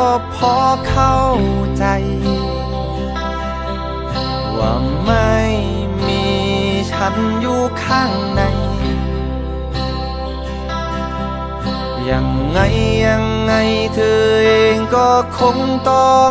ก็พอเข้าใจ ว่าไม่มีฉันอยู่ข้างใน ยังไงยังไงเธอเองก็คงต้อง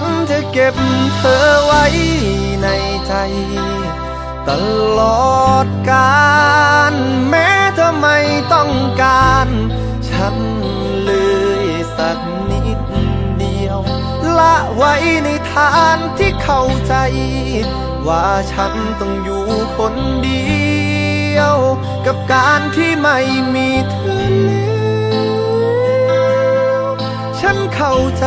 นจะเก็บเธอไว้ในใจ ตลอดกาลแม้เธอไม่ต้องการ ฉันเลยสักนิดเดียว ละไว้ในฐานที่เข้าใจ ว่าฉันต้องอยู่คนเดียว กับการที่ไม่มีเธอแล้วฉันเข้าใจ